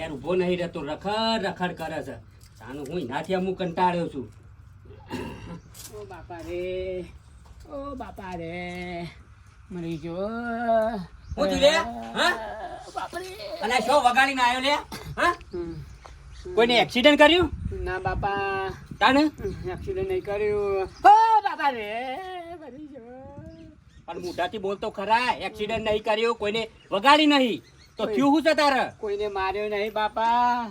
ઘેર ઊભો નહીં રહેતો રખડ રખડ કરે છે. તાનું હું એનાથી અમુક કંટાળ્યો છું. ઓ બાપા રે ઓ બાપા રે મરી જો. હું થયું લે? હા? બાપરે. અને શો વગાડીને આવ્યો લે? હા. કોઈને એક્સિડન્ટ કર્યું? ના બાપા. તાને એક્સિડન્ટ નહીં કર્યું. ઓ બાપા રે મરી જો. પણ મોઢાથી બોલતો ખરા એક્સિડન્ટ નહીં કર્યું કોઈને વગાડી નહીં. તો ક્યુ શું છે તારે? કોઈને માર્યો નહીં બાપા.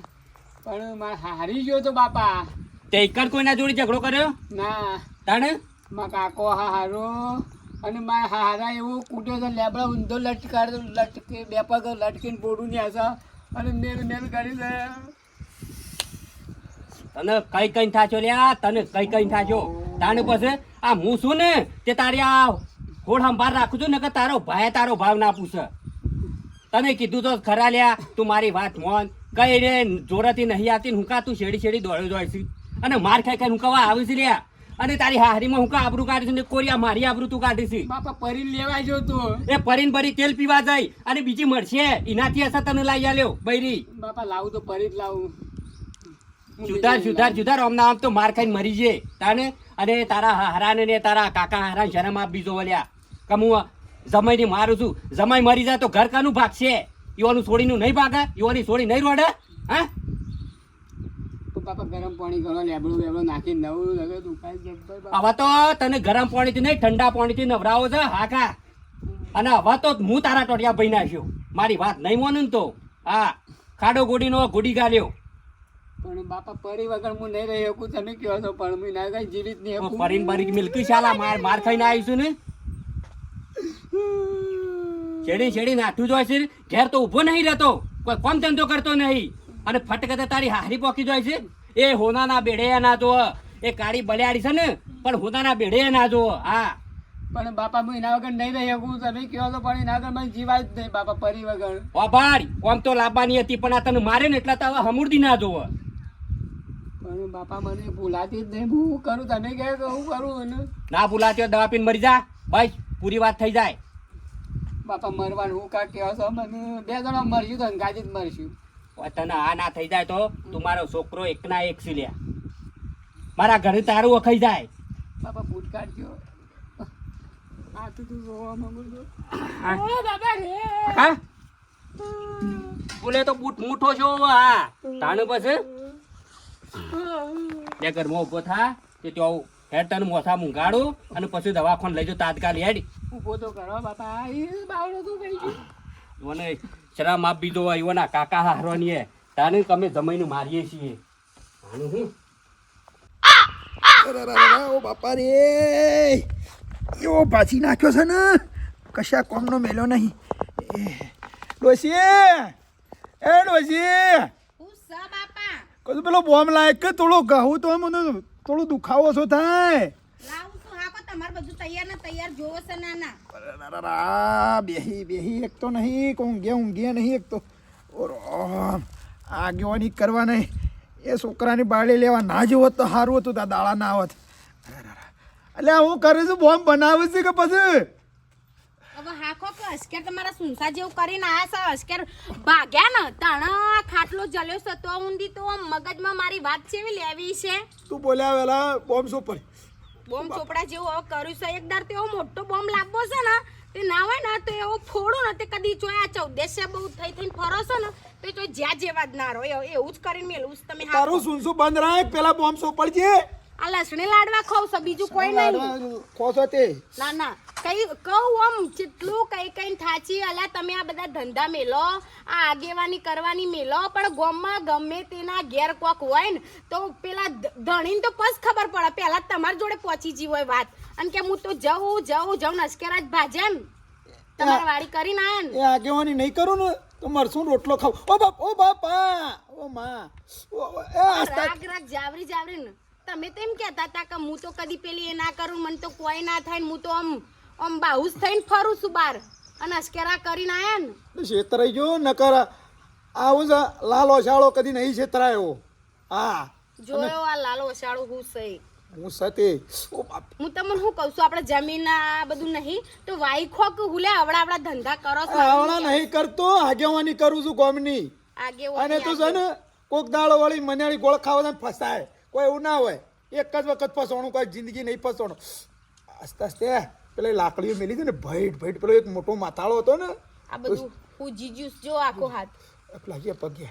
પણ મારે હારી ગયો તો બાપા. તે એકડ કોઈના જોડે ઝઘડો કર્યો? ના. તાણે? મા કાકો હારો. અને માં હારા એવું કૂટ્યો તો લેબડા ઊંધો લટકાડ લટકે બે પગ લટકીને બોડું ને હશે અને મેલ મેલ કરી દે. તને કઈ કઈ થાચો લ્યા તને કઈ કઈ થાચો. તાને પછી આ હું છું ને તે તારી આ હોડ સંભાળ રાખું છું ને કે તારો ભાઈ તારો ભાવ ના પૂછે. તને કીધું તો ખરા લ્યા તું મારી વાત મોન. કઈ રે જોરથી નહીં આવતી હું કા તું શેડી શેડી દોડ્યો દોડ છે? અને માર ખાઈ ખાઈ હું કવા આવી છે લ્યા? અને તારી હારીમાં હું કા આબરું કાઢીશ ને કોરિયા મારી આબરું તું કાઢીશ બાપા પરીન લેવા જો તો. એ પરીન ભરી તેલ પીવા જાય અને બીજી મળશે. એનાથી અસર તને લઈ આલ્યો બૈરી. બાપા લાવું તો પરી જ લાવું જુદાર જુદાર જુદાર આમ આમ તો માર ખાઈને મરી જે. તાને? અને તારા હારાને ને તારા કાકા હારાને શરમ આપ બીજો વળ્યા કમું જમાઈને મારું છું. જમાઈ મરી જાય તો ઘર કાનું ભાગશે યુવાનું છોડીનું નહીં ભાગે? યુવાની છોડી નહીં રોડે? હા? તો બાપા ગરમ પાણી ઘણો લેબડું લેબડો નાખી નવું લગે દુખાય હવે તો તને ગરમ પાણીથી નહીં ઠંડા પાણીથી નવરાવો છે હાકા અને હવે તો હું તારા ટોટિયા ભાઈ નાખ્યો. મારી વાત નહીં મોનું તો? હા ખાડો ગોડીનો ગોડી ગાલ્યો. પણ બાપા પરી વગર હું નહીં રહી શકું તમે કહો છો પણ હું ના કઈ જીવિત નહીં મિલકી શાલા માર માર ખાઈને આવીશું ને? શેડી શેડી નાઠું જોય છે ઘેર તો ઊભો નહીં રહેતો. કોઈ કોમ ધંધો કરતો નહીં. અને ફટકતે તારી હારી પોકી જોય છે. એ હોનાના બેડે ના જો એ કાળી બલિયાડી છે ને. પણ હોનાના બેડે ના જો હા. પણ બાપા હું એના વગર નહીં રહી શકું. તમે કહો તો પણ એના વગર મને જીવાય જ નહીં બાપા પરી વગર. ઓભાડ કોમ તો લાવવાની હતી પણ આ તને મારે ને એટલા તો હવે હમુરદી ના જોવો પણ બાપા મને ભૂલાતી જ નહીં. હું કરું? તમે કહે તો હું કરું ના ભૂલાતી દવા પીને મરી જા. બસ પૂરી વાત થઈ જાય. બાપા મરવાનું હું કા કહો છો મને બે જણા મરશું તો અંગાજી જ મરશું. તને આ ના થઈ જાય તો તું મારો છોકરો એકના એક સી લ્યા મારા ઘરે તારું અખાઈ જાય. બાપા બૂટ કાઢજો આ તો તું જોવા માંગુ છો. હા. ઓ બાબા રે. હા? બોલે તો બૂટ મૂઠો છો હા. તાણે પછી? બે ઘરમાં ઊભો થા તે તો હેડ તને મોથા મૂંઘાડું અને પછી દવાખાને લઈ જાઉં તાત્કાલિક હેડ. ઊભો તો કરો બાપા. એ બાવડો તો કઈ ગયું? મને શરમ આપ બીજો હોય એવો કાકા હારવાની હે. તાને તમે જમાઈને મારીએ છીએ. આનું હું. ઓ બાપા રે. એવો ભાજી નાખ્યો છે ને. કશા કોમનો મેલો નહીં. એ, ડોશી એ ડોશી. કદું પેલો બોમ્બ લાયક કે થોડો ઘઉં તો મને થોડો દુખાવો છો થાય? તમારે બધું તૈયાર ને તૈયાર જોવો છે નાના. અરરરરર, બેહી બેહી એક તો નહીં કે ઊંઘે ઊંઘે નહીં એક તો. ઓરો આગેવાની કરવા નહીં. એ છોકરાની બાળી લેવા ના જોવો તો સારું હતું તા દાળા ના આવત એટલે હું કરું છું બોમ્બ બનાવું છું કે પછી? હવે હાખો કે અસ્કેર તમારા સુનસા જેવું કરીને આયા છે? અસ્કેર ભાગ્યા ને તાણા ખાટલો જલ્યો છે તો ઊંધી તો મગજમાં મારી વાત જેવી લેવી છે. તું બોલ્યા વેલા બોમ્બ શું પડી બોમ્બ ચોપડા જેવું હવે કર્યું છે. એકદાર તો એવો મોટો બોમ્બ લાવવો છે ને તે ના હોય ને તો એવો ફોડો ને તે કદી જોયા ચૌદેશે બહુ થઈ થઈને ફરો છો ને તો તો જ્યાં જેવા જ ના રહો. એવું જ કરીને મેલું તમે તારું સુનસુ બંધ રાખ. પેલા બોમ્બ શું પડજે આ લસણી લાડવા ખાવ છો? બીજું કોઈ નહીં. ખોસો તે? ના ના. કઈ કહું આમ જેટલું કઈ કઈ થાચી અલા તમે આ બધા ધંધા મેલો આ આગેવાની કરવાની મેલો પણ ગોમમાં ગમે તેના ઘેર કોક હોય ને તો પેલા ધણીને તો પસ ખબર પડે. પેલા તમારી જોડે પહોંચી જી હોય વાત. અને કે હું તો જઉં જઉં જઉં નસકેરા જ ભાજે ને તમારે વાડી કરીને આયા ને. એ આગેવાની નહીં કરું ને તો મરસું રોટલો ખાવ? ઓ બાપ ઓ બાપા ઓ માં ઓ, એ રાગ રાગ જાવરી જાવરી ને તમે તો એમ કહેતા હતા કે હું તો કદી પેલી એ ના કરું મને તો કોઈ ના થાય હું તો આમ આમ બાહુસ થઈને ફરું છું બાર. અને અશ્કેરા કરીને આયા ને. છેતરાઈ ગયો નકર આવું છે લાલો શાળો કદી નહીં છેતરાયો. હા. જોયો આ લાલો ઓછાળું હું સહી. હું સતે. હું તમને શું કહું છું આપણે જમીન આ બધું નહીં તો વાઈ ખોક હુલે આવડા આવડા ધંધા કરો છો. આવડા નહીં કરતો આગેવાની કરું છું ગોમની. આગેવાની અને તું છે ને કોક દાળો વાળી મનાળી ગોળ ખાવા ફસાય. કોઈ એવું ના હોય. એક જ વખત ફસવાનું કોઈ જિંદગી નહીં ફસવાનું આસ્તે આસ્તે પેલા લાકડીઓ મેલી હતી ને ભઈટ ભઈટ પેલો એક મોટો માથાળો હતો ને. આ બધું હું જીજ્યુસ જો આખો હાથ. લાગીએ પગે.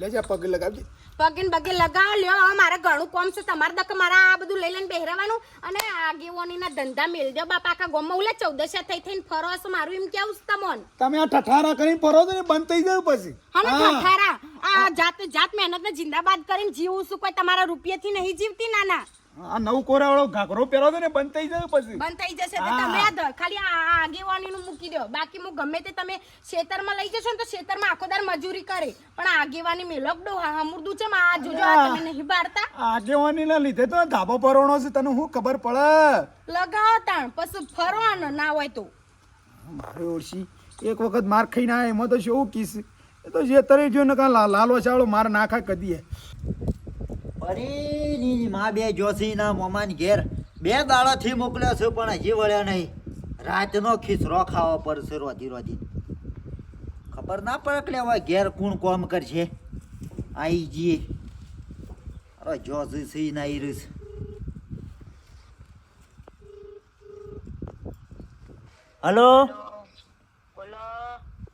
લેજા પગે લગાવજે. પગે ને પગે લગાવો લ્યો હવે મારે ઘણું કોમ છે. તમારે દક મારા આ બધું લઈ લઈને પહેરવાનું અને આગેવાનીના ધંધા મેળ દો બાપા આખા ગોમમાં ઉલે ચૌદશા થઈ થઈને ફરો છો. મારું એમ કેવું છે તમોન? તમે આ ઠઠારા કરીને ફરો છો ને બંધ થઈ જાય પછી. હા. ઠઠારા? આ જાત જાત મહેનત જિંદાબાદ કરીને જીવું છું. કોઈ તમારા રૂપિયાથી નહીં જીવતી નાના. આ નવ કોરા વાળો ઘાઘરો પહેરો ને બંધ થઈ જાય પછી. બંધ થઈ જશે તો તમે આ ખાલી આ આગેવાની નું મૂકી દો. બાકી હું ગમે તે તમે ખેતરમાં લઈ જશો ને તો ખેતરમાં આખો દાર મજૂરી કરે. પણ આ આગેવાની મેલક ડો હા હમુરદું છે આ જોજો આ તમે નહીં બારતા આગેવાની ના લીધે તો ધાબો પરોણો છે તને હું ખબર પડે? લગાવ તાણ પછી ફરવાનો ના હોય તો. મારે ઓળશી એક વખત માર ખાઈ ના એમાં તો શું કીસ એ તો જે તરે જો ને કાં લાલો ચાળો માર નાખા કદીએ અરે ની માં બે જોશી ના મોમાન ઘેર બે દાડાથી મોકલ્યો છે પણ હજી વળ્યા નહીં. રાતનો ખીસરો ખાવો પડશે રોધી રોધી ખબર ના પડે હવે ઘેર કોણ કોમ કરશે? આઈ જઈએ અરે જોશી સી ના હલો?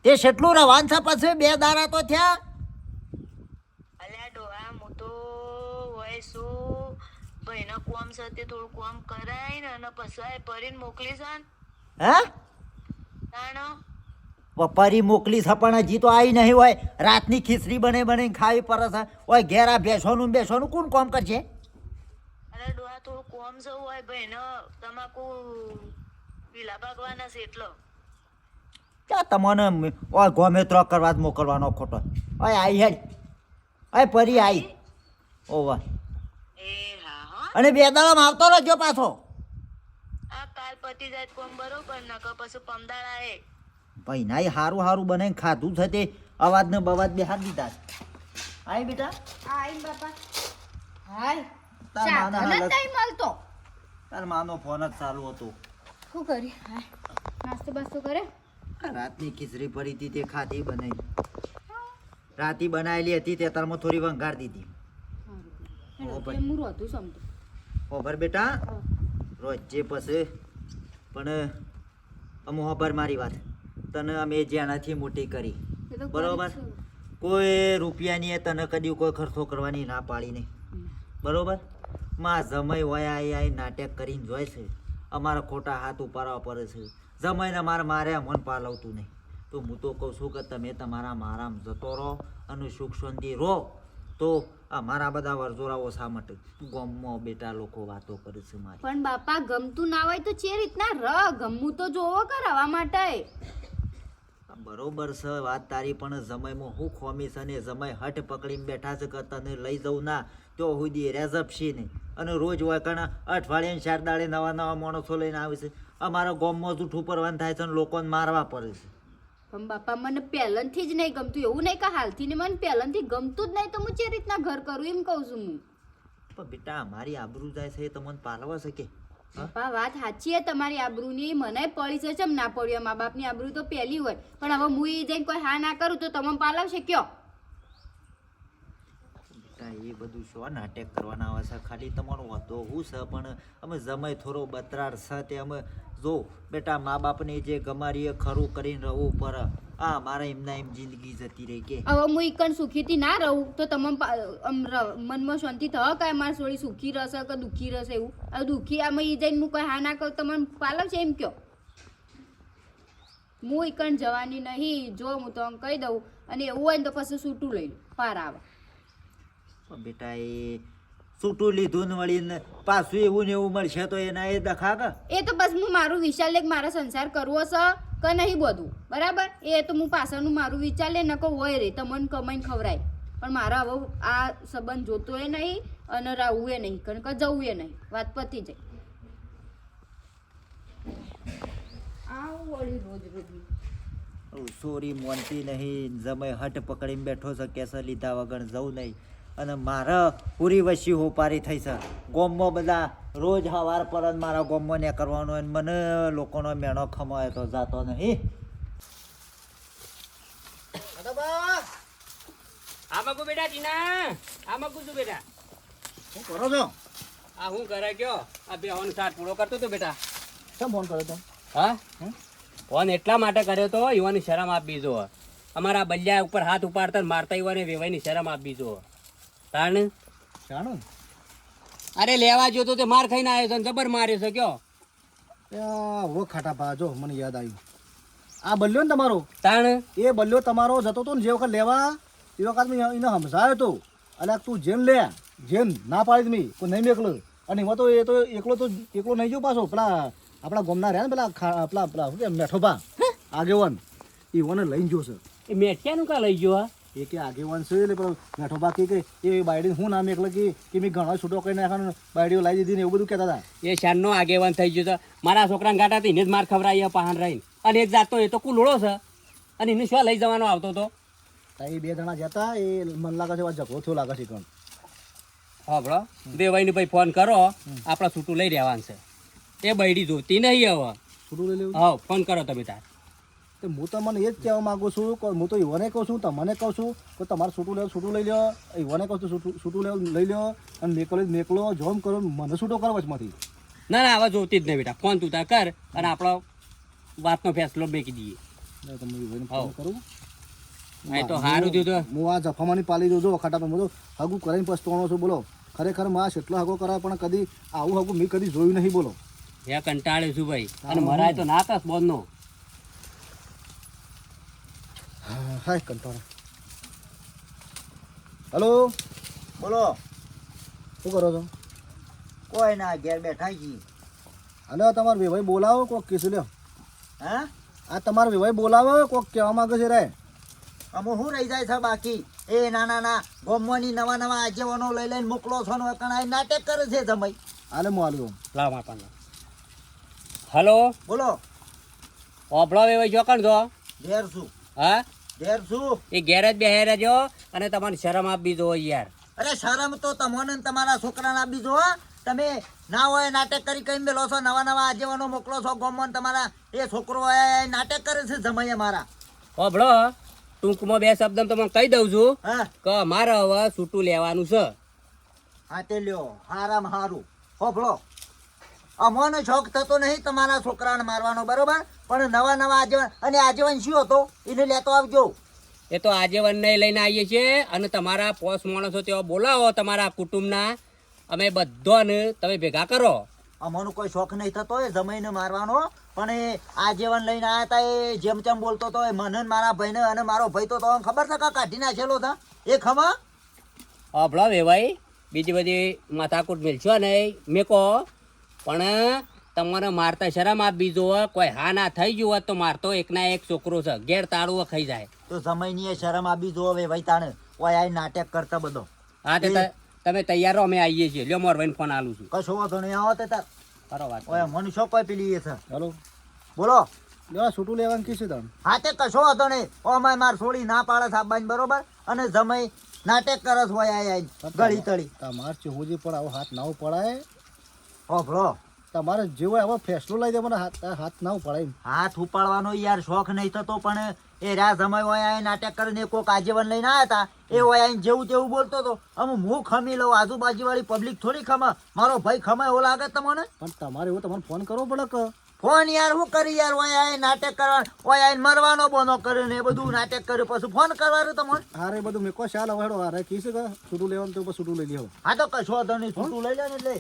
તે શેટલું રવાન છે પછી બે દાડા તો થયા અલ્યા ડોહા હું તો હોય શું ભાઈનો કોમ છે તે થોડું કોમ કરાય ને અને પછી પરીને મોકલીશ ને. હે? પરી મોકલી છે પણ હજી તો આવી નહીં હોય. રાતની ખીચડી બને બને ખાવી પડે છે. ઓય ઘેરા બેસવાનું બેસવાનું કોણ કોમ કરશે? અરે ડોહા થોડું કોમ જવું હોય ભાઈનો તમાકુ પીલા ભાગવાના છે એટલો. ક્યાં તમને ઓય ગમે ત્રોક કરવા જ મોકલવાનો ખોટો. ઓય આઈ હેડ. ઓય પરી આઈ. ઓવા. એ અને બે દાડામાં આવતો રહેજો પાછો. આ કાલ પતી જાય કોમ બરોબર નકર પછી પમદાળા એ. ભાઈ ના હારું હારું બનાવીને ખાધું છે તે. અવાજ ને બવાજ બે હાથ દીધા આય બેટા. બાપા. હાય. તાર માના હાલત- મળતો તાર માનો ફોન જ ચાલુ હતો. શું કરી હાય. નાસ્તો બાસ્તો કરે રાતની ખીચડી પડી હતી તે ખાધી બનાવી. રાતી બનાવેલી હતી તે તારમાં થોડી વંગાર દીધી. ઓ બેટા. રોજ રોજે પછી પણ અમુ હોભર મારી વાત. તને અમે જેનાથી મોટી કરી. બરોબર? કોઈ રૂપિયાની એ તને કદી કોઈ ખર્ચો કરવાની ના પાડી નહીં બરોબર? માં જમાઈ હોય આઈ નાટક કરીને જોય છે. અમારા ખોટા હાથ ઉપાડવા પડે છે. જમાઈને મારે મારે મન પાલવતું નહીં. તો હું તો કહું છું કે તમે તમારા મારામાં જતો રહો અને સુખ શાંતિ રહો. તો આ મારા બધા વરજોરાઓ શા માટે ગમમાં બેટા લોકો વાતો કરે છે મારી. પણ બાપા ગમતું ના હોય તો ચે રીતના ર ગમવું તો જોવો કરાવવા માટે. બરોબર છે વાત તારી પણ જમાઈમાં હું ખોમી છે ને જમાઈ હટ પકડીને બેઠા છે કે તને લઈ જઉં ના તો સુધી રેઝપશી નહીં અને રોજ હોય કારણ અઠવાડિયે ચાર દાડે નવા નવા માણસો લઈને આવે છે. અમારા ગામમાં જૂઠું પરવાન થાય છે અને લોકોને મારવા પડે છે. પણ બાપા મને પહેલનથી જ નહીં ગમતું એવું નહીં કે હાલથી ને મને પહેલનથી ગમતું જ નહીં તો હું જે રીતના ઘર કરું એમ કહું છું હું. પણ બેટા અમારી આબરૂ જાય છે તમને પાલવા શકે? બાપા વાત સાચી છે તમારી આબરૂની મને પડી છે ચમ ના પડ્યો મા બાપની આબરૂ તો પહેલી હોય. પણ હવે હું એ જઈને કોઈ હા ના કરું તો તમે પાલવશે કયો બેટા એ બધું શું નાટક કરવાના આવે છે? ખાલી તમારો વાંધો હું છે, પણ અમે જમાય થોડો બતરાર છે, તે અમે જો બેટા મા બાપને જે ગમારીએ ખરું કરીને રહેવું પર આ મારા એમના એમ જિંદગી જતી રહી કે. હવે હું એકણ સુખીથી ના રહું, તો તમે મનમાં શાંતિ થવા કાંઈ મારી સોળી સુખી રહેશે કે દુઃખી રહેશે એવું? હવે દુઃખી આમાં એ જઈને હું કોઈ હા ના કરું તમને પાલવશે એમ કયો? હું એકણ જવાની નહીં, જો હું તો કહી દઉં, અને એવું હોય ને તો પછી સૂટું લઈ લઉં પાર આવે. બેટા એ સૂટું લીધું ને વળીને પાછું એવું ને એવું મળશે તો એના એ દખા એ તો બસ હું મારું વિચાર લે કે મારે સંસાર કરવો છે કે નહીં બધું. બરાબર? એ તો હું પાછળનું મારું વિચાર લે નકો હોય રે તમને કમાઈને ખવરાય પણ મારા હવે આ સંબંધ જોતો એ નહીં અને રહેવું એ નહીં કારણ કે જવું એ નહીં. વાત પતી જાય. આવું વળી રોજ રોજ. સોરી મોનતી નહીં જમાઈ હટ પકડીને બેઠો છે કેસર લીધા વગર જવું નહીં. અને મારા પૂરી વસી હોપારી થઈ છે ગોમમાં બધા રોજ સવાર પર જ મારા ગોમમાં ને કરવાનો અને મને લોકોનો મેણો ખમાય તો જાતો નહીં. આ મગુ બેટા ટીના. આ મગુ છું બેટા? શું કરો છો? આ હું કરે કયો આ બે હોન સાથ પૂરો કરતો તો બેટા. કેમ ફોન કર્યો તો? હા? ફોન એટલા માટે કર્યો તો યુવાની શરમ આપી જો અમારા બલ્યા ઉપર હાથ ઉપાડતા મારતા યુવાને વેવાઈની શરમ આપી જો તાણ? જાણો અરે લેવા જો તો તે માર ખાઈને આવ્યો છે જબર માર્યો છે કયો? ઓ ખાટા ભા જો મને યાદ આવ્યું. આ બલ્યો ને તમારો? તાણ? એ બલ્યો તમારો જતો તો ને જે વખત લેવા એ વખત મેં એને સમજાયો તો. અલ્યા તું જેમ લે જેમ ના પાડી મેં કોઈ નહીં મેકલો. અને એમાં તો એ તો એકલો તો એકલો નહીં જો પાછો. પેલા આપણા ગોમના રહ્યા ને પેલા પેલા પેલા મેઠોબા આગેવાન. એ ઓને લઈને જોશે એ મેઠિયાનું કા લઈ ગયો હા એ કે આગેવાન છે એટલે પેલો મેઠોબા કે કે એ બાયડી હું નામ એકલો કે કે મેં ઘણો છૂટો કરી નાખવાનો બાયડીઓ લાવી દીધી ને એવું બધું કહેતા હતા. એ શાનનો આગેવાન થઈ ગયો તો. મારા છોકરાને ગાટા એને જ માર ખવડાવી પહાણ રહીને. અને એક જાતો એ તો કુલોડો છે. અને એને શું લઈ જવાનો આવતો તો તો એ બે જણા જતા એ મને લાગે છે ઝઘડો થયો લાગે છે કણ. હા બરો દેવાઈને ભાઈ ફોન કરો. આપણા છૂટું લઈ રહેવાનું છે. એ બૈડી જોતી નહીં હવે. છૂટું લઈ લેવું? હા ફોન કરો તમે તાર. તો હું તમને એ જ કહેવા માગું છું કે હું તો ઈવોને કહું છું તમને કહું છું કે તમારે છૂટું લેવું છૂટું લઈ લો. ઈવોને કહું છું છૂટું છૂટું લેવું લઈ લો. અને મેકલો મેકલો જોમ કરો મને છૂટો કરો વચમાંથી. ના ના આવા જોતી જ નહીં બેટા. ફોન તું તાર કર અને આપણો વાતનો ફેસલો મેકી દઈએ. તમે ઈવોને ફોન કરું. આ તો સારું થયું તો. હું આ જફામાની પાલી જોજો ખાટા પર બધું હગું કરીને પછતાણો છું બોલો. ખરેખરમાં એટલો હગો કરાય પણ કદી આવું હગું મેં કદી જોયું નહીં બોલો. હે કંટાળે છું ભાઈ. અને મરાય તો ના હા, હાય કંટાળા હલો બોલો શું કરો છો કોઈ ના ઘેર બેઠા છીએ અને તમારો વિભાઈ બોલાવો કોક કીધું લ્યો હા આ તમારો વિભાઈ બોલાવો કોક કહેવા માંગે છે રે અમે શું રહી જાય છે બાકી એ ના ના ના ગોમવાની નવા નવા આગેવાનો લઈ લઈને મોકલો છો ને કણાય નાટક કરે છે તમે હાલે હું આલ્યો લાવ આપણને હલો બોલો ઓભળો એ ભાઈ જો છો ઘેર છું હા ઘેર શું એ ગેરેજ બેહે રહેજો અને તમારે શરમ આપી દો યાર. અરે શરમ તો તમને ને તમારા છોકરાને આપી દો તમે ના હોય નાટક કરી કઈ મેલો છો નવા નવા આગેવાનો મોકલો છો ગોમન તમારા એ છોકરો નાટક કરે છે જમાઈ મારા. હોભળો ટૂંકમાં બે શબ્દ તમને કહી દઉં છું હા. કે મારે હવે છૂટું લેવાનું છે. હા તે લ્યો હારામ હારું. હોભળો અમોનો શોખ થતો નહીં તમારા છોકરાને મારવાનો બરોબર? પણ નવા નવા આજીવન અને આજીવન શું હતો? એને લેતો આવજો. એ તો આજીવન નહીં લઈને આવીએ છીએ અને તમારા પોસ માણસો તેઓ બોલાવો તમારા કુટુંબના. અમે બધાને તમે ભેગા કરો. અમોનો કોઈ શોખ નહીં થતો એ જમાઈને મારવાનો પણ એ આજીવન લઈને આવ્યા હતા એ જેમ તેમ બોલતો હતો એ મને મારા ભાઈને અને મારો ભાઈ તો તમને ખબર છે કા કાઢી નાખેલો હતા એ ખમા ઓભળો વેવાઈ બીજી બધી માથાકૂટ મિલશો નહીં. મેકો પણ તમારે મારતા શરમ આપી જુઓ કોઈ હા ના થઈ ગયું હોત તો મારતો એકના એક છોકરો છે ઘેર તાળું ખાઈ જાય. તો સમય એ શરમ આપી જો હવે ભાઈ તાણે ઓય આ નાટક કરતા બધો. હા તે તમે તૈયાર રહો અમે આવીએ છીએ. લ્યો મોર ભાઈને ફોન આલું છું. કશો વાંધો નહીં આવો તે તાર. કરો વાત. ઓય મને શોખ કોઈ પેલી એ છે? હેલો બોલો. લેવા છૂટું લેવાનું કીધું તમે હા તે કશો હતો નહીં. ઓ ઓમાય માર છોડી ના પાડે સાબાઈ બરોબર? અને સમય નાટક કરસ હોય આય આય ગળી તળી. તમારે ચહુજી પણ આવો હાથ ના પડાય હોભળો તમારે જેવો એવો ફેસલો લઈ દે મને હાથ હાથ ના ઉપાડે હાથ ઉપાડવાનો યાર શોખ નહીં થતો પણ એ રા સમય હોય આય નાટક કરીને કોક આજીવન લઈને આવ્યા હતા એ હોય આઈને જેવું તેવું બોલતો હતો અમે હું ખમી લઉં આજુબાજુ વાળી પબ્લિક થોડી ખમા મારો ભાઈ ખમાય એવો લાગે તમને? પણ તમારે એવું તમારે ફોન કરવો પડે કે? ફોન યાર હું કરી યાર ઓય આય નાટક કરવા ઓય આઈને મરવાનો બોનો કર્યો ને એ બધું નાટક કર્યું પછી ફોન કરવાનું તમને? હારે બધું મેકો શાલ હવે હારે કીધું કે છૂટું લેવાનું તો છૂટું લઈ લેવું હા તો કશો વાંધો નહીં છૂટું લઈ લે ને એટલે.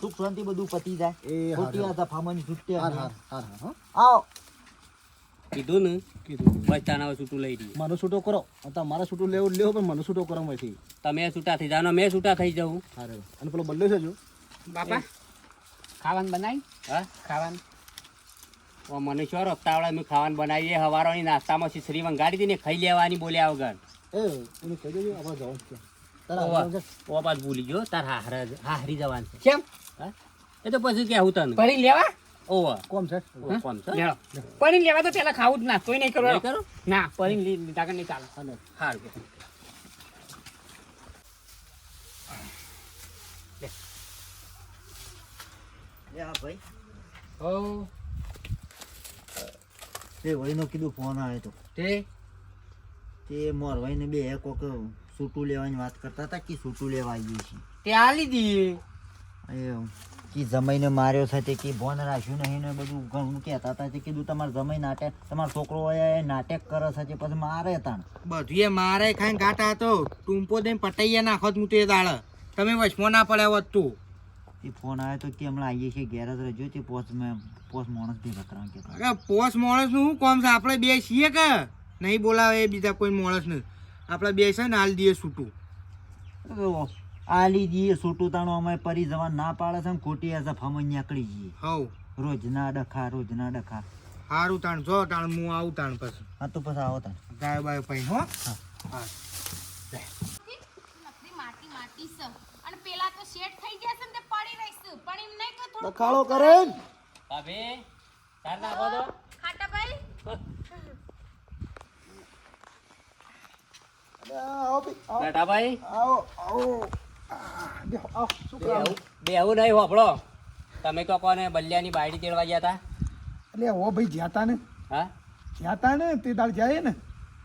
સુખ શાંતિ બધું પતી જાય. એ ખોટી આ દફામાંની છૂટે હાર હાર હાર હાર આવો. કીધું ને? કીધું. બસ તાના છૂટું લઈ દઈએ. મને છૂટો કરો. તમારે છૂટું લેવું લેવો પણ મને છૂટો કરો માંથી તમે છૂટા થઈ જાવ મેં છૂટા થઈ જાઉં. હારે અને પેલો બદલ્યો છે જો. બાપા ખાવાનું બનાવી હા? ખાવાનું? મને શું રસ્તાવડા મેં ખાવાનું બનાવીએ હવારોની નાસ્તામાં શ્રી વંગાડી હતી ને ખાઈ લેવાની બોલ્યા વગર. એ પાછ ભૂલી ગયો તાર હારા હારી જવાનું છે. કેમ? હા એ તો પછી કેવું તને. પડી લેવા? ઓવા. કોમ છે? ઓ છે? લેવો. લેવા તો પેલા ખાવું જ ના તોય નહીં કરો કરો? ના પડી લીધા કે નહીં ચાલે. અને હારું ભાઈ. હો. તે વહીનો કીધું ફોન આવ્યો તો. તે? તે મોરવાઈને બે કોક સૂટું લેવાની વાત કરતા હતા કે સૂટું લેવા આવીએ છે તે આ એ કે જમાઈને માર્યો છે તે કે ભોન રાખ્યું નહીં ને બધું ઘણું કહેતા હતા તે કીધું તમારે જમાઈ નાટક તમારો છોકરો એ નાટક કરે છે પછી મારે તાણ. બધું એ મારે ખાઈને ગાટા હતો. ટૂંપો દઈને પટાઈએ નાખો હું તે દાળ તમે ફોન ના પડ્યા હોત તું. એ ફોન આવ્યો તો કે હમણાં આવીએ છીએ ઘેર જ રજો તે પોસ્ટ મેં પોસ માણસ ભેગા કરવા કે અરે પોસ માણસનું શું કોમ છે? આપણે બે છીએ કે? નહીં બોલાવે એ બીજા કોઈ માણસ ને આપણે બે છે ને હાલ દઈએ છૂટું. આલી જઈએ છોટું તાણું અમે પરી જવા ના પાડે છે ને ખોટી આ ફમણ નીકળી જઈએ. હવ. રોજના ડખા રોજના ડખા. સારું તાણ જો તાણ હું આવું તાણ પછી. હા તો પછી આવો તાણ. ગાય બાય પૈ હો. હા. માટી માટી છે. અને પેલા તો શેઠ થઈ જશે ને પડી રહીશ. પણ એમ નહીં કે થોડું બખાડો કરે ભાભી તાર નાખો તો. ખાટા ભાઈ. આવો ભઈ, આવો, આવો. કરો? બેહું નહીં હોપડો તમે તો કોને બલ્યાની બાયડી તેડવા ગયા હતા એટલે હો ભાઈ જ્યાં તા ને. હા? જ્યાં તા ને તે દાળ જાય ને.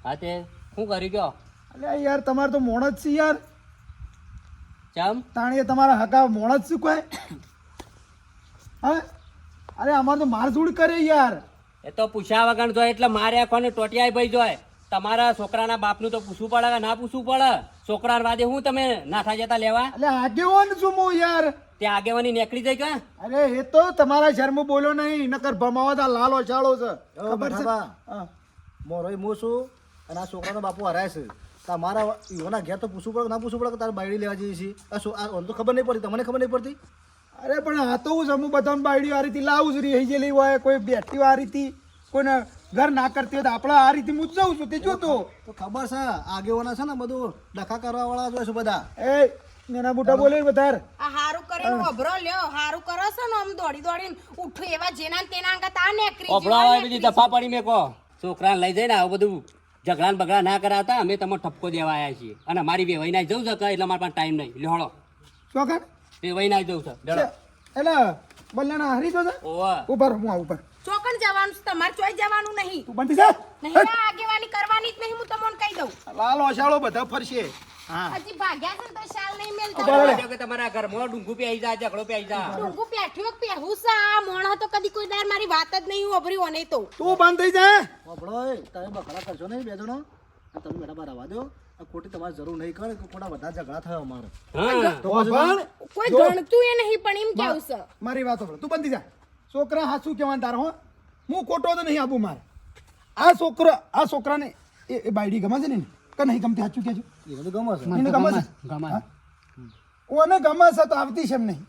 હા તે શું કયો એટલે યાર તમારે તો મોણ જ છે યાર. ચમ? તાણે તમારા હકા મોણ જ શું કહે હા? અરે અમારે તો મારઝૂડ કરે યાર. એ તો પૂછ્યા વગર જોય એટલે માર્યા કોને ટોટિયા ભાઈ જોય? તમારા છોકરાના બાપનું તો પૂછવું પડે કે ના પૂછવું પડે? છોકરા વાદે હું તમે નાથા જતા લેવા? એટલે આગેવાન છું હું યાર. તે આગેવાની નીકળી જાય કે? અરે એ તો તમારા શર્મ બોલ્યો નહીં નકર ભમાવા તા લાલો ચાળો છે. ખબર છે. મોરો હું. છું અને આ છોકરાનો બાપુ હરાય છે. તમારા યુવાના ઘેર તો પૂછવું પડે ના પૂછવું પડે કે તારે બાયડી લેવા જઈએ છીએ? આ શું આ ઓન તો ખબર નહીં પડતી તમને ખબર નહીં પડતી? અરે પણ આ તો હું જમું બધાને બાયડીઓ આ રીતે લાવું જ રહી ગયેલી હોય કોઈ બેઠી આ રીતે કોઈને ઘર ના કરતી હોય તો આપણે આ રીતે હું જ જાઉં છું તે જોતો તો. ખબર છે આગેવાના છે ને બધું ડખા કરવા વાળા જોઈએ છે બધા. એ નાના મોટા બોલે વધારે. આ હારું કરીને વભરો લ્યો હારું કરો છો ને આમ દોડી દોડીને. ઉઠું એવા જેના તેના અંગત આ નેકરી ઓપડો આવે બીજી દફા પડી મેં કહો. છોકરાને લઈ જઈને આવું બધું. ઝઘડા બગડા ના કરાવતા અમે તમને ઠપકો દેવા આવ્યા છીએ. અને મારી વેવાઈ ના જવું છે એટલે મારા પાસે ટાઈમ નહીં. લેહળો ચોકન વેવાઈ વહીના જવું છે. એટલે બલ્લાના હરી છો? છે ઓવા ઉપર હું આ ઉપર. તમારે ચોઈ જવાનું નહીં. તું બંધ જા. નહીં આ આગેવાની કરવાની જ નહીં હું તમને કહી દઉં. લાલ ઓશાળો બધા ફરશે. હજી ભાગ્યા છે ને તો શાલ નહીં મેલતા. કે તમારા ઘરમાં ડુંગુ પી આવી જાય ઝઘડો પી આવી જાય. ડુંગુ પેઠ્યું કે પહેવું છે આ તો કદી કોઈ દાર મારી વાત જ નહીં ઓભરી ઓને તો. તું બંધ થઈ જા. વાપડો તમે બકરા કરશો નહીં બે જણો? તમે બેટા આવવા દો. ખોટી તમારે જરૂર નહીં કરે કે ખોટા બધા ઝઘડા થયો અમારે. કોઈ ગણતું એ નહીં પણ એમ કેવું છે? મારી વાત તું બંધી જા. છોકરા હાસુ કેવાનું તારો હો. હું ખોટો તો નહીં આપું મારે. આ છોકરો આ છોકરાને એ બાયડી ગમે છે ને કે નહીં ગમતી? સાચું કહેજો. એ બધું ગમે છે. એને ગમે છે? ઓને ગમે. છે તો આવતી છે એમ નહીં.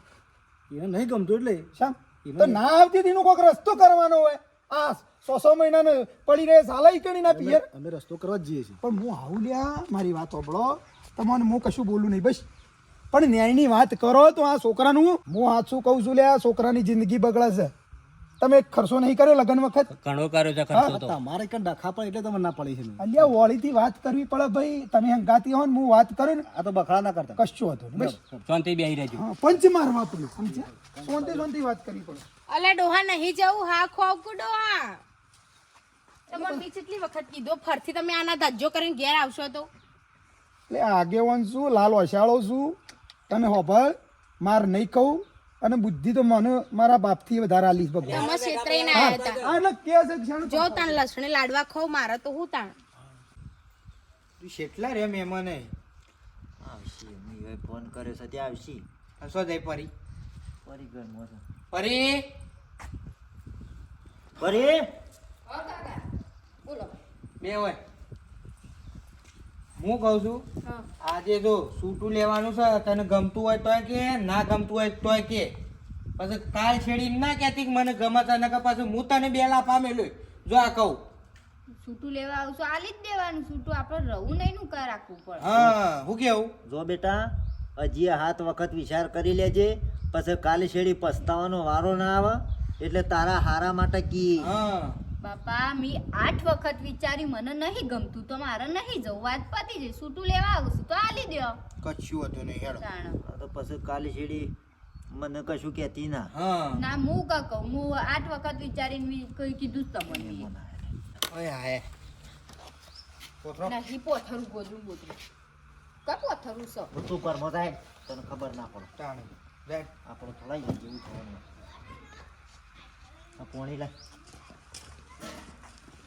એને નહીં ગમતું એટલે. શામ તો ના આવતી હતી એનો કોઈક રસ્તો કરવાનો હોય. આ સો સો મહિનાને પડી રહે સાલાઈ કરી ના પિયર. અમે રસ્તો કરવા જઈએ છીએ. પણ હું આવું લ્યા મારી વાત સાંભળો. તમને હું કશું બોલું નહીં બસ. પણ ન્યાયની વાત કરો તો આ છોકરાનું હું શું કહું છું લ્યા છોકરાની જિંદગી બગડે છે. તમે ખર્ચો નહીં કર્યો લગ્ન વખત? ઘણો કર્યો છે ખર્ચો તો. તમારે કઈ ડખા પણ એટલે તમને ના પડી છે અલ્યા વોળીથી વાત કરવી પડે ભાઈ. તમે હંગાતી હો ને હું વાત કરું ને. આ તો બખડા ના કરતા. કશું હતું બસ. શાંતિ બેહી રહેજો. પંચ મારવા પડ્યું સમજ્યા શાંતિ શાંતિ વાત કરવી પડે. અલે ડોહા નહીં જવું. હા ખોવ કુ ડોહા. તમને બી કેટલી વખત કીધો? ફરથી તમે આના ધજ્જો કરીને ઘેર આવશો તો. એટલે આગેવાન છું લાલ ઓશાળો છું. તમે હોભળ માર નહીં કહું. અને બુદ્ધિ તો મને મારા બાપથી વધારે આલીશ ભગવાન. તમે છેતરાઈને આયા હતા. હા એટલે કે છે ક્ષણ જો તાણ લસણે લાડવા ખાવ મારે તો હું તાણ. તું શેટલા રે મહેમાને? આવશે હવે ફોન કર્યો છે ત્યાં આવશે હસો જાય પરી? પરી ગર મો પરી? ફરી બે હોય. હું કહું છું આજે જો સૂટું લેવાનું છે તને ગમતું હોય તોય કે ના ગમતું હોય તોય કે. પછી કાલ છેડી ના કહેતી મને ગમે તને કે પાછું હું તને બે લાપ આમેલું જો આ કહું. સૂટું લેવા આવશું આલી જ દેવાનું સૂટું આપણે રહું નહીં નું કર રાખવું પડે. હા હું કેવું? જો બેટા હજી હાથ વખત વિચાર કરી લેજે પછી કાલે શેડી પસ્તાવાનો વારો ના આવે એટલે તારા હારા માટે કી. હા. બાપા મી આઠ વખત વિચાર્યું મને નહીં ગમતું તો મારે નહીં જવું. વાત પતી જાય. છૂટું લેવા આવશું તો આલી દો. કશું હતું નહીં હેડો. તો પછી કાલે શેડી મને કશું કહેતી ના. ના હું કા કહું? હું આઠ વખત વિચારીને કઈ કીધું તમને ઓય હાય. પોથરો નહીં પોથરું ગોદરું બોદરું કા પોથરું છે તું કર જાય તને ખબર ના પડે. તાણે. જાય આપણો થોડા જેવું થવાનું. આ પોણી લાય.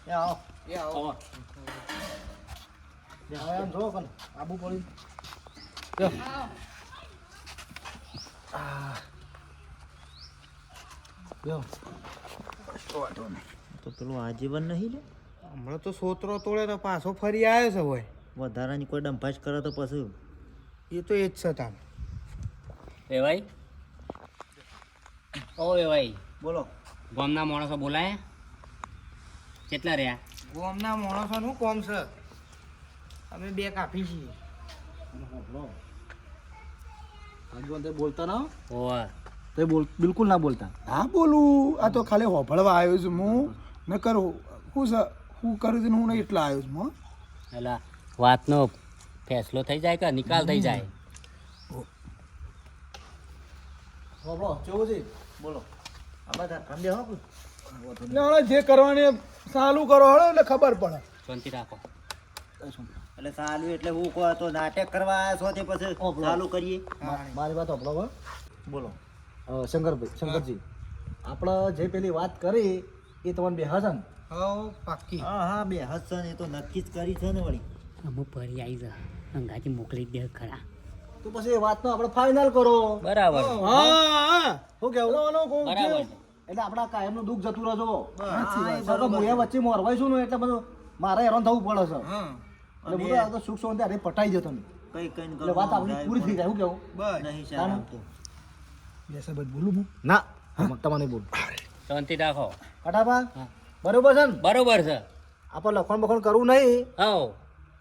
એ આવો. એ આવો. હવે આમ જો કને આબુ પડી. લ્યો તો પેલું આજીવન નહીં લે? હમણાં તો સોતરો તોડે તો પાછો ફરી આવ્યો છે હોય વધારાની કોઈ ડંફાશ કરે તો પછી એ તો એ જ છે તામ. એ ભાઈ ઓ વેવાઈ. બોલો. ગામના માણસો બોલાય? કેટલા રહ્યા? ગોમના માણસોનું કોમ છે. અમે બે કાપી છીએ. આગળ તે બોલતા ના ઓવા તે બોલ બિલકુલ ના બોલતા. હા બોલું. આ તો ખાલી હોભળવા આવ્યો છું હું. ન કરું. હું છે હું કરું છું હું નહીં એટલા આવ્યો છું હું. વાતનો ફેસલો થઈ જાય કે નિકાલ થઈ જાય? બોલો કેવું છે. બોલો. હવે જે કરવાની ચાલુ કરો હળો એટલે ખબર પડે. શાંતિ રાખો. એટલે સાલું એટલે હું કહો તો નાટક કરવા આવ્યા છો તે પછી ચાલુ કરીએ? મારી વાત આપણો બોલો. શંકરભાઈ શંકરજી આપણે જે પેલી વાત કરી એ તમને બે હસન પાક્કી. હા હા બે હસન એ તો નક્કી જ કરી છે ને વળી. અમુક ફરી આવી જા. અંગાજી મોકલી દે ખરા. તો પછી એ વાતનો આપણે ફાઇનલ કરો. બરાબર. હા હું. કેવું? બરાબર એટલે આપણા કાયમનું દુઃખ જતું રહેજો તો મોયા વચ્ચે મોરવાય છું ને એટલે બધું મારે હેરાન થવું પડે છે. એટલે બધું આ તો સુખ શાંતિ અરે પટાઈ જતો તમે કઈ કઈ એટલે વાત આપણી પૂરી થઈ જાય હું કેવું બસ. નહીં સારું. આમ તો બે શબ્દ બોલું હું. ના તમારે નહીં બોલ. શાંતિ રાખો. કટાપા બરોબર છે ને? બરોબર છે. આપણે લખણ બખણ કરવું નહીં હા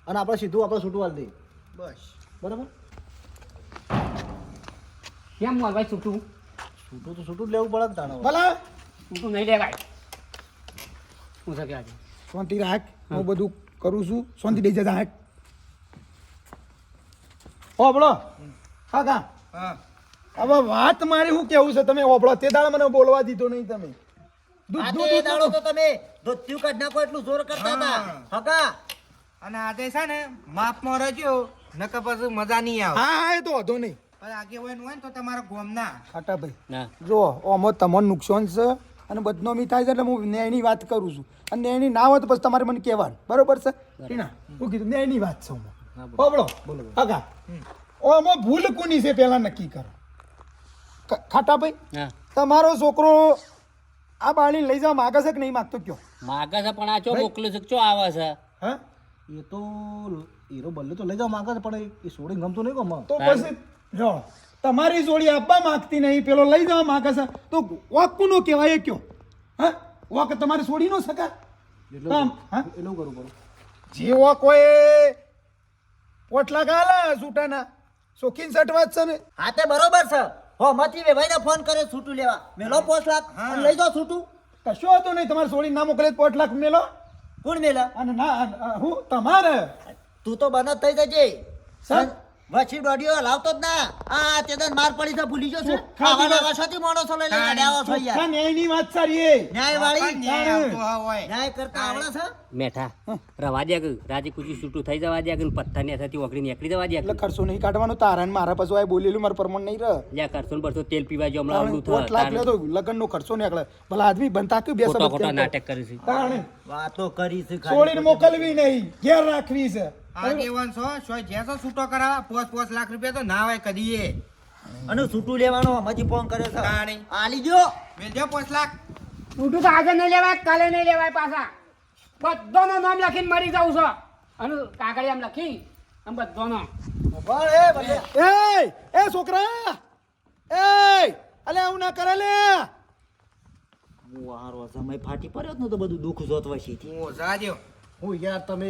અને આપણે સીધું આપણે છૂટવા દઈએ. બસ. બરોબર? કેમ મોરભાઈ છૂટું છૂટું તો છૂટું લેવું પડે તાણે ભલે. છૂટું નહીં લેવાય. હું શકે આજે? શાંતિ રાખ. હું બધું કરું છું. શાંતિ દઈ જતા હાક ઓબળો હા કા હા. હવે વાત મારી શું કેવું છે? તમે ઓબળો તે દાડા મને બોલવા દીધો નહીં તમે. દૂધ દૂધ દાડો તો તમે ધોત્યું કાઢ નાખો એટલું જોર કરતા હતા. હકા અને આજે છે ને માપમાં રજ્યો નકર પછી મજા નહીં આવે. હા હા એ તો વધો નહીં. પણ આગે હોય ને તો તમારા ગોમના. ખાટા ભાઈ જો તમને નુકસાન છે અને બદનામી થાય છે એટલે હું ન્યાયની વાત કરું છું. અને ન્યાયની ના હોય તો પછી તમારે મને કહેવાનું. બરોબર છે? ટીના હું કીધું ન્યાયની વાત છે હું ભૂલ કોની છે પહેલા નક્કી કરો. ખાટા ભાઈ તમારો છોકરો આ બાળી લઈ જવા માગે છે કે નહીં માગતો કયો? માગે છે પણ આ ચો મોકલું છે ચો આવે છે? હા? એ તો હીરો બલ્લે તો લઈ જાવ માગે છે પણ એ- એ છોડીને ગમતું નહીં ગમે તો પછી જો તમારી જોડી આપવા માંગતી નહીં પેલો લઈ જવા માંગે છે. તો વાક કોનો કહેવાય એ કયો? હા? વાક તમારી છોડી નો શકા કામ હા એટલું કરવું પડે જે વોક હોય એ પોટલા ગાલા છૂટાના શોખીન સટ વાત છે ને? હા તે બરોબર છે. હો મતી વેભાઈને ફોન કર્યો છૂટું લેવા. મેલો પોસ્ટ લાખ લઈ જાઓ છૂટું કશું હતું નહીં તમારે છોડી ના મોકલે તો પોટલા મેલો? કોણ મેલા? અને ના હું તમારે. તું તો બનત થઈ જજે. સર? વચ્ચે ડોડીઓ લાવતો જ ના. આ તે દન માર પડી છે ભૂલી જશો ચોખ્ખા આવા વાસાથી માણસો લઈ લઈને અડ્યા છો યાર ન્યાયની વાત સારી એ. ન્યાય વાળી ન્યાય આવતો હોય. ન્યાય કરતા આવડે છે? મેઠા રવા દે કે રાજી કુજી છૂટું થઈ જવા દે કે પથ્થરની અસરથી ઓગળી નીકળી જવા દે એટલે ખર્ચો નહીં કાઢવાનો? તારા ને મારા પછી આ બોલેલું માર પરમણ નહીં રહ? લ્યા કરશો ને બરસો તેલ પીવા જો હમણાં આવડું થા લાખ લે તો લગન નો ખર્ચો નીકળે ભલા આદમી બનતા કે બે ખોટા નાટક કરી છે વાતો કરી છે છોડીને મોકલવી નહીં. ઘેર રાખવી છે. આગેવાન છો છો છો છૂટો કરાવવા પોસ પોસ લાખ રૂપિયા તો ના હોય કદી અને છૂટું લેવાનો હમણાંથી ફોન કર્યો છે. તાણી. આલી જો મેલજો પોસ લાખ. છૂટું તો આજે નહીં લેવાય કાલે નહીં લેવાય પાછા. બધાનો નામ લખીને મરી જાવ છો. અને કાગળિયામ લખી અને બધાનો. એ એ એ છોકરા એ અલે આવું ના કરે લે. હું હારો સમય ફાટી પડ્યો ને તો બધું દુઃખ જોતવા થી હું જાજો હું યાર તમે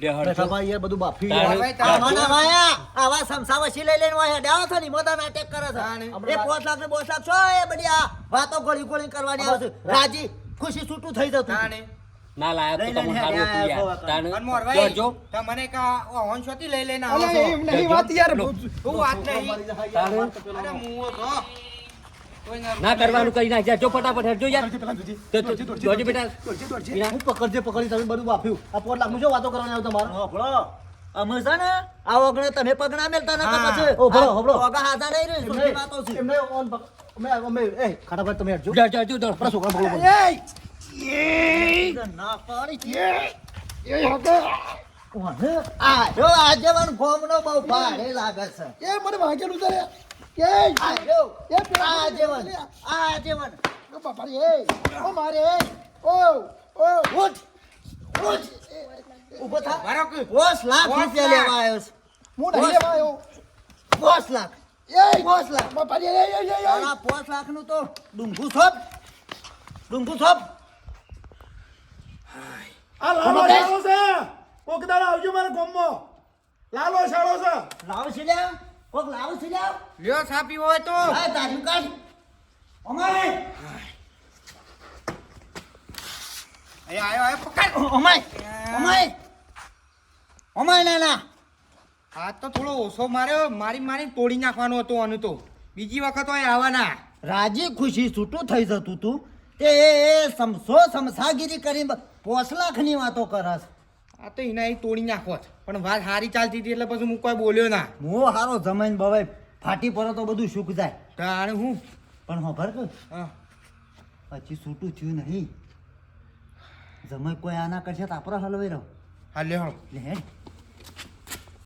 લે હળજો. ભાઈ યાર બધું બાફી આવા વાયા આવા સમસા વસી લઈ લઈને વાયા ડાવો છો ને મોટા નાટક કરે છે. એ પોસ લાખ ને બોસ લાખ છો એ બધી આ વાતો ગોળી ગોળી કરવાની આવશે રાજી ખુશી છૂટું થઈ જતું. તાણે ના લાયક તો તમને સારું હતું યાર. તાણે જોજો તો મને કા ઓન છોતી લઈ લઈને આવો છો. એમ નહીં વાત યાર હું વાત નહીં મારી જાય યાર, વાત તો પેલો અરે મુઓ તો ના ના કરવાનું કરી નાખ જો ફટાફટ હેડજો યાર. દોડજે બેટા. દોડજે, દોડજે. મીના, હું પકડજે પકડી તમે બધું બાફ્યું આ પોત લાખનું શું વાતો કરવાની આવ્યો તમારો? હોભળો અમે છે ને? આ ઓગણે તમે મેલતા ના. પછી. હોભળો, હોભળો. ઓગા હાથા નહીં રે એમને વાતો છે. એમને ઓન અમે અમે એ ખાટાભાઈ તમે હટજો જા, જા, જો, દોડ. આપણા છોકરા બોલો બોલો. ના પાડી છે. એ હગે. કોને? આ જો આજેવાન ગોમનો બહુ ભારે લાગે છે. એ મને વાગેલું છે. આજેવાન આ આજેવાન ઓ બાપા રે, એ ઓ મારે ઓ ઓ. ઉઠ. ઉઠ. ઊભો થા. મારો કે દસ લાખ દસ રૂપિયા. લેવા આવ્યો છે. હું નહીં લેવા આવ્યો. દસ લાખ. એ દસ લાખ. બાપા રે, એ એ એ, તારા પાંચ લાખનું તો ડુંગું છોપ ડુંગું છોપ આ લાલો શાળો છે. કોક આવજો મારા ગામમાં. લાલો શાળો છે. લાવ છે લ્યા? કોક લાવ છે લ્યા લ્યો સાપી હોય તો. હા તારું કાઢ. અમાય અહીંયા આવ્યો આવ્યો પકડ. અમાય અમાય અમાય ના ના હાથ તો થોડો ઓછો માર્યો. મારી મારી તોડી નાખવાનો હતો અનુ તો. બીજી વખત હોય આવવાના. રાજી ખુશી છૂટું થઈ જતું તું. તે એ સમસો સમસાગીરી કરીને પોસલાખની વાતો કરસ. આ તો એના તોડી નાખો પણ વાત સારી ચાલતી હતી એટલે પછી હું કોઈ બોલ્યો ના. હું હારો જમાઈને બવાય ફાટી પડે તો બધું સુખ જાય. તો આને હું? પણ હા. પછી છૂટું થયું નહીં. જમાઈ કોઈ આના કરશે તો આપણે હલવાઈ રહો. હા. લ્યો લે હેડ.